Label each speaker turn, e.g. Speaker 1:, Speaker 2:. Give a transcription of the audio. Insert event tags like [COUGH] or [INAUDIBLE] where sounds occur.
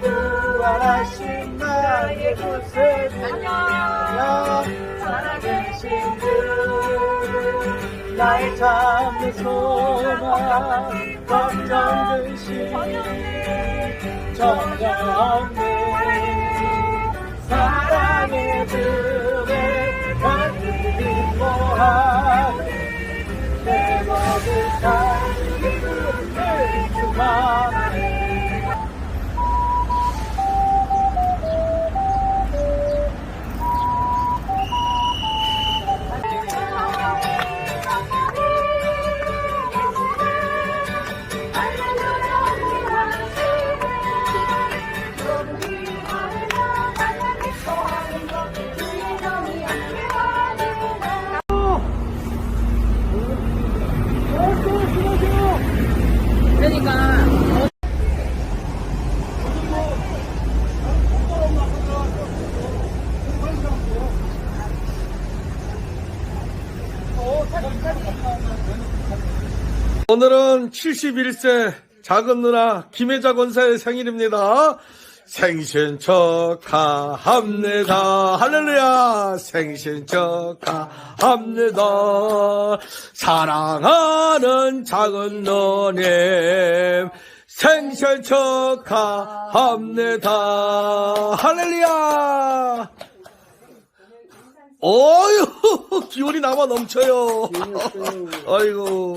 Speaker 1: 부활하신 나의 구세 안녕 살아계신 주
Speaker 2: 나의 참된 소망. 걱정되시 정정네 사랑의 주에 간절히 모하네 내 모든 삶을 주만 오늘은 71세 작은 누나 김혜자 권사의 생일입니다. 생신 축하합니다. 할렐루야. 생신 축하합니다. 사랑하는 작은 누님 생신 축하합니다. 할렐루야. 어휴, [LAUGHS] 기운이 남아 넘쳐요. 아이고.